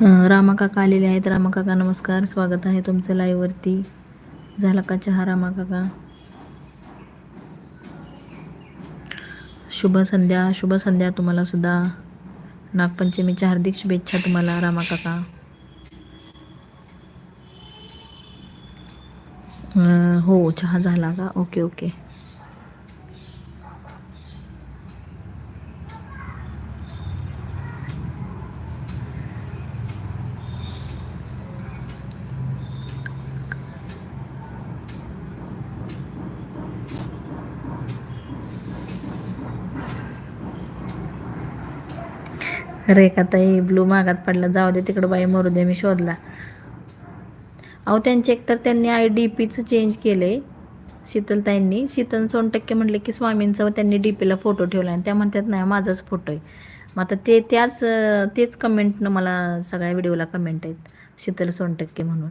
रामाकाका रामा काका आलेले आहेत. रामा काका नमस्कार. स्वागत आहे तुमचं लाईव्हवरती झाला का चहा रामा काका शुभ संध्या. शुभ संध्या तुम्हाला सुद्धा. नागपंचमीच्या हार्दिक शुभेच्छा तुम्हाला रामा काका हो चहा झाला का? ओके ओके रेखाताई ब्लू मागात पडला. जाऊ दे तिकडं बाई मरू दे मी शोधला. अहो त्यांचे एकतर त्यांनी आय डी पीचं चेंज केलं आहे शीतलताईंनी. शीतल सोन टक्के म्हटले की स्वामींचा त्यांनी डी पीला फोटो ठेवला आणि त्या म्हणतात नाही माझाच फोटो आहे. मग आता ते त्याच तेच कमेंटनं मला सगळ्या व्हिडिओला कमेंट आहेत शीतल सोनटक्के म्हणून.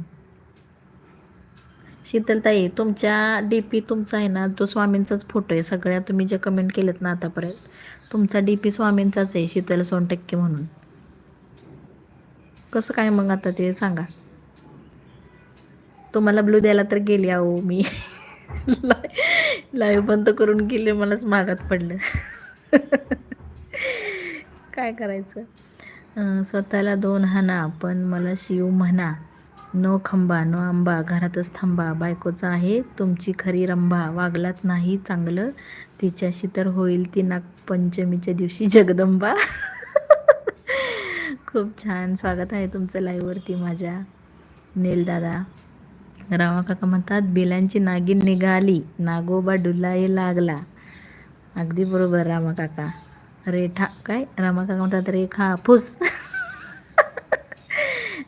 शीतलताई तुमच्या डी पी तुमचा आहे ना तो स्वामींचाच फोटो आहे. सगळ्या तुम्ही जे कमेंट केलेत ना आतापर्यंत तुमचा डी पी स्वामींचाच आहे शीतल सोनटक्के म्हणून. कसं काय मग आता ते सांगा. तुम्हाला ब्लू द्यायला तर गेली अहो मी. लाईव्ह बंद करून गेले मलाच मागात पडलं. काय करायचं? स्वतःला दोन हाना पण मला शिव म्हणा. नो खंबा नो आंबा घरातच थांबा. बायकोचा आहे तुमची खरी रंभा. वागलात नाही चांगलं तिच्याशी तर होईल ती नागपंचमीच्या दिवशी जगदंबा. खूप छान स्वागत आहे तुमचं लाईव्हवरती माझ्या. नेलदादा रामा काका म्हणतात बिलांची नागिन निघाली नागोबा डुलाही लागला. अगदी बरोबर रामा काका रेठा काय? रामा काका म्हणतात रेखा फुस.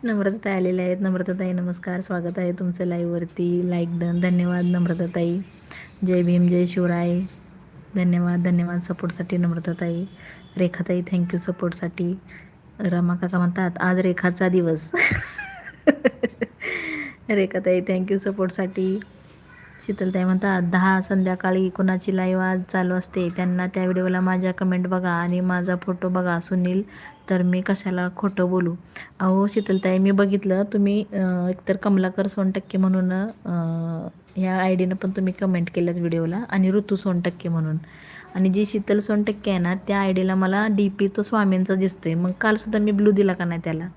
नम्रताताई आलेल्या आहेत. नम्रताताई नमस्कार. स्वागत आहे तुमचं लाईव्हवरती लाईक डन धन्यवाद नम्रताताई. जय भीम जय शिवराय. धन्यवाद धन्यवाद सपोर्टसाठी नम्रताताई. रेखाताई थँक्यू सपोर्टसाठी रमा काका म्हणतात आज रेखाचा दिवस. रेखाताई थँक्यू सपोर्टसाठी शीतलताई म्हणतात दहा संध्याकाळी कोणाची लाईव्ह आज चालू असते? त्यांना त्या व्हिडिओला माझ्या कमेंट बघा आणि माझा फोटो बघा. सुनील तर मी कशाला खोटं बोलू? अहो शीतलताई मी बघितलं तुम्ही एकतर कमलाकर सोनटक्के म्हणून ह्या आय डीनं पण तुम्ही कमेंट केल्यात व्हिडिओला आणि ऋतू सोनटक्के म्हणून. आणि जी शीतल सोनटक्के आहे ना त्या आय डीला मला डी पी तो स्वामींचा दिसतोय. मग कालसुद्धा मी ब्लू दिला का नाही त्याला?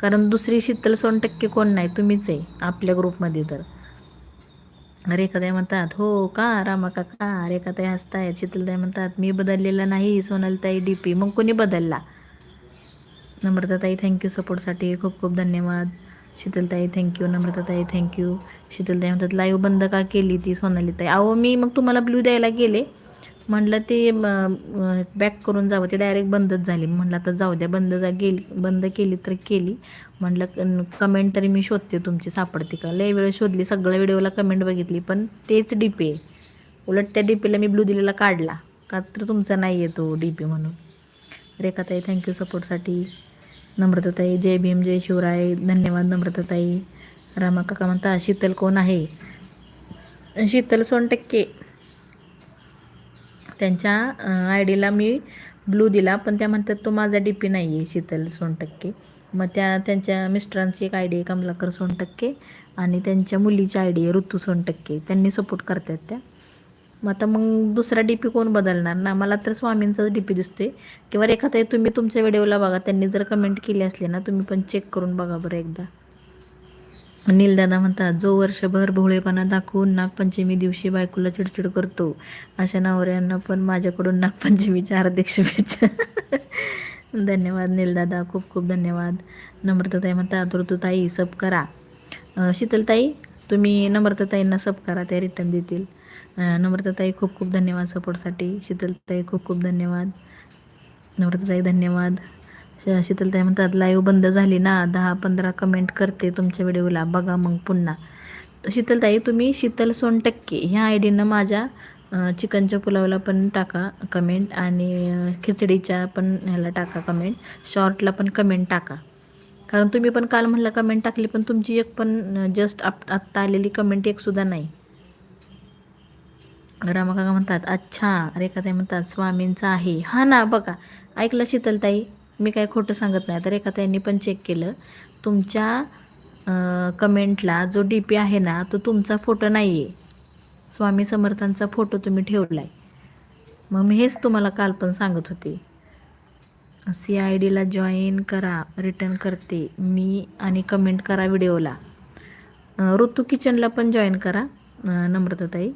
कारण दुसरी शीतल सोनटक्के कोण नाही तुम्हीच आहे आपल्या ग्रुपमध्ये तर. रेखाताई म्हणतात हो का? रामा काका? रेखाताई हसतायत शीतलताई म्हणतात मी बदललेला नाही सोनलताई डी पी मग कोणी बदलला? नम्रताताई थँक्यू सपोर्टसाठी खूप खूप धन्यवाद. शीतलताई थँक्यू नम्रताताई थँक्यू शीतलताई म्हणतात लाईव्ह बंद का केली ती सोनालीताई? अहो मी मग तुम्हाला ब्लू द्यायला गेले. म्हटलं ते बॅक करून जावं. ते डायरेक्ट बंदच झाली. म्हटलं आता जाऊ द्या. बंद जा गेली बंद केली तर केली. म्हटलं कमेंट तरी मी शोधते तुमची सापडते का? लय वेळ शोधली. सगळ्या व्हिडिओला कमेंट बघितली. पण तेच डी पी आहे. उलट त्या डी पीला मी ब्लू दिलेला काढला. का तर तुमचा नाही आहे तो डी पी म्हणून. रेखाताई थँक्यू सपोर्टसाठी नम्रताताई जय भीम जय शिवराय. धन्यवाद नम्रताताई. रामा काका म्हणता शीतल कोण आहे? शीतल सोन टक्के त्यांच्या आय डीला मी ब्लू दिला पण त्या म्हणतात तो माझा डी पी नाही आहे शीतल सोनटक्के. मग त्या त्यांच्या मिस्टरांची एक आय डी आहे कमलाकर सोनटक्के आणि त्यांच्या मुलीची आय डी आहे ऋतू सोनटक्के. त्यांनी सपोर्ट करतात त्या. मग आता मग दुसरा डी पी कोण बदलणार ना? मला तर स्वामींचाच डी पी दिसतोय. किंवा रेखाताई तुम्ही तुमच्या व्हिडिओला बघा त्यांनी जर कमेंट केली असली ना तुम्ही पण चेक करून बघा बरं एकदा. नीलदादा म्हणतात जो वर्षभर भोळेपणा दाखवून नागपंचमी दिवशी बायकोला चिडचिड करतो अशा नवऱ्यांना पण माझ्याकडून नागपंचमीच्या हार्दिक शुभेच्छा. धन्यवाद नीलदादा खूप खूप धन्यवाद. नम्रताताई म्हणतात ऋतुताई सब करा. शीतलताई तुम्ही नम्रताताईंना सब करा त्या रिटर्न देतील. नम्रताताई खूप खूप धन्यवाद सपोर्टसाठी शीतलताई खूप खूप धन्यवाद. नम्रताताई धन्यवाद. शीतलताई म्हणतात लाईव्ह बंद झाली ना दहा पंधरा कमेंट करते तुमच्या व्हिडिओला. बघा मग पुन्हा. शीतलताई तुम्ही शीतल सोनटक्के ह्या आय डीनं माझ्या चिकनच्या पुलावला पण टाका कमेंट आणि खिचडीच्या पण ह्याला टाका कमेंट शॉर्टला पण कमेंट टाका. कारण तुम्ही पण काल म्हणलं कमेंट टाकली पण तुमची एक पण जस्ट आप आत्ता आलेली कमेंट एकसुद्धा नाही. रामकाका म्हणतात अच्छा. रेखाताई म्हणतात स्वामींचा आहे. हा ना बघा. ऐकलं शीतलताई मी काय खोटं सांगत नाही. तर एका त्यांनी पण चेक केलं. तुमच्या कमेंटला जो डी पी आहे ना तो तुमचा फोटो नाही आहे स्वामी समर्थांचा फोटो तुम्ही ठेवला आहे मग मी हेच तुम्हाला काल पण सांगत होते. सी आय डीला जॉईन करा रिटर्न करते. मी आणि कमेंट करा व्हिडिओला ऋतू किचनला पण जॉईन करा नम्रताताई.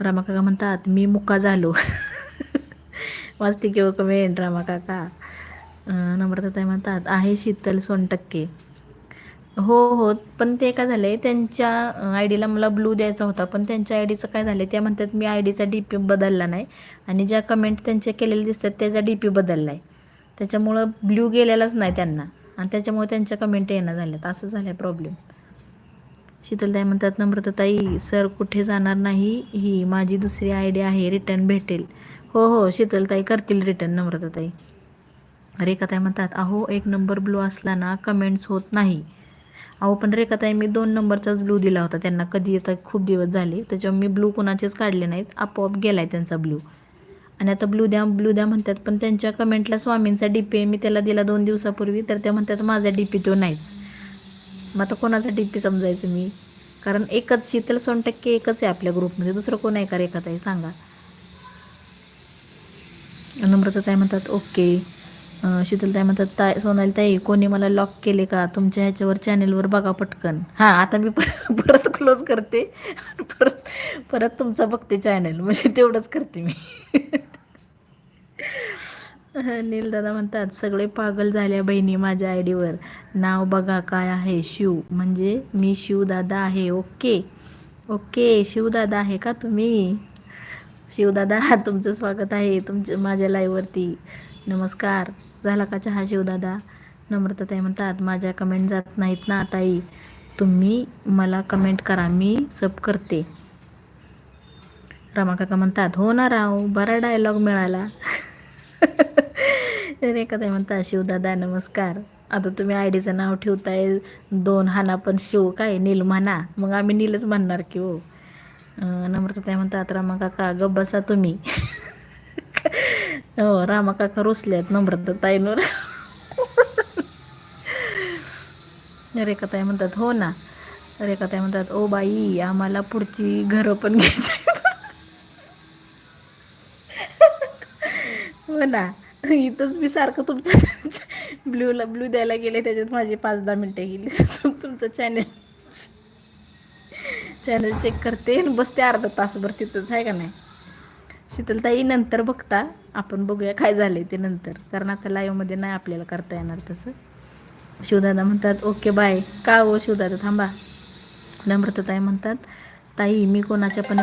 रामा काका म्हणतात मी मुका झालो. वाचते किंवा कमेंट रामा काका नम्रताताई म्हणतात आहे शीतल सोन टक्के हो हो पण ते काय झालं आहे त्यांच्या आय डीला मला ब्लू द्यायचा होता पण त्यांच्या आय डीचं काय झालं त्या म्हणतात मी आय डीचा डी पी बदलला नाही. आणि ज्या कमेंट त्यांचे केलेले दिसतात त्याचा डी पी बदलला आहे. त्याच्यामुळं ब्ल्यू गेलेलाच नाही त्यांना. आणि त्याच्यामुळे त्यांच्या कमेंट येणं झाल्यात. असं झालं आहे प्रॉब्लेम शीतलताई म्हणतात नम्रताताई सर कुठे जाणार नाही? ही माझी दुसरी आय डी आहे. रिटर्न भेटेल. हो हो शीतलताई करतील रिटर्न नम्रताताई. रेखाताई म्हणतात अहो एक नंबर ब्लू असला ना कमेंट्स होत नाही. अहो पण रेखाताई मी दोन नंबरचाच ब्लू दिला होता. त्यांना कधी येतं खूप दिवस झाले. त्याच्यावर मी ब्लू कोणाचेच काढले नाहीत. आपोआप गेला आहे त्यांचा ब्लू आणि आता ब्लू द्या ब्लू द्या म्हणतात पण त्यांच्या कमेंटला स्वामींचा डी पी मी त्याला दिला दोन दिवसापूर्वी तर त्या म्हणतात माझा डी पी तो नाहीच. मग आता कोणाचा डी पी समजायचं मी? कारण एकच शीतल सोन टक्के एकच आहे आपल्या ग्रुपमध्ये दुसरं कोण आहे का रेखाताई? सांगा. नम्रताताई म्हणतात ओके. शीतलताई म्हणतात ताई सोनाली ताई कोणी मला लॉक केले का? तुमच्या ह्याच्यावर चॅनेलवर बघा पटकन. हां आता मी परत परत क्लोज करते. परत परत तुमचा बघते चॅनल म्हणजे तेवढंच करते मी. नीलदादा म्हणतात सगळे पागल झाल्या बहिणी माझ्या आय डीवर नाव बघा काय आहे शिव. म्हणजे मी शिवदादा आहे ओके. ओके शिवदादा आहे का तुम्ही? शिवदादा तुमचं स्वागत आहे. तुमचं माझ्या लाईव्हवरती नमस्कार. झाला का चहा शिवदादा नम्रताताई म्हणतात माझ्या कमेंट जात नाहीत ना ताई. तुम्ही मला कमेंट करा. मी सब करते. रमाकाका म्हणतात हो ना राव बरा डायलॉग मिळाला. रेखाताई म्हणतात शिवदादा नमस्कार. आता तुम्ही आय डीचं नाव ठेवताय. दोन हाना पण शिव. काय नील म्हणा मग आम्ही नीलच म्हणणार की हो. अं, म्हणतात रामा काका गप बसा तुम्ही. हो रामा काका रुसल्यात नम्रताताईंवर रेखाताई म्हणतात हो ना. रेखाताई म्हणतात ओ बाई आम्हाला पुढची घरं पण घ्यायची हो ना. इथंच मी सारखं तुमचं ब्ल्यूला ब्ल्यू द्यायला गेले त्याच्यात माझी पाच दहा मिनटं गेली. तुमचं चॅनल चॅनल चेक करते बसते अर्धा तासभर तिथंच आहे का नाही? शीतलताई नंतर बघता. आपण बघूया काय झालं ते नंतर. कारण आता लाईव्हमध्ये नाही आपल्याला करता येणार तसं. शिवदादा म्हणतात ओके बाय का हो शिवदादा? थांबा. नम्रताई म्हणतात ताई मी कोणाच्या पण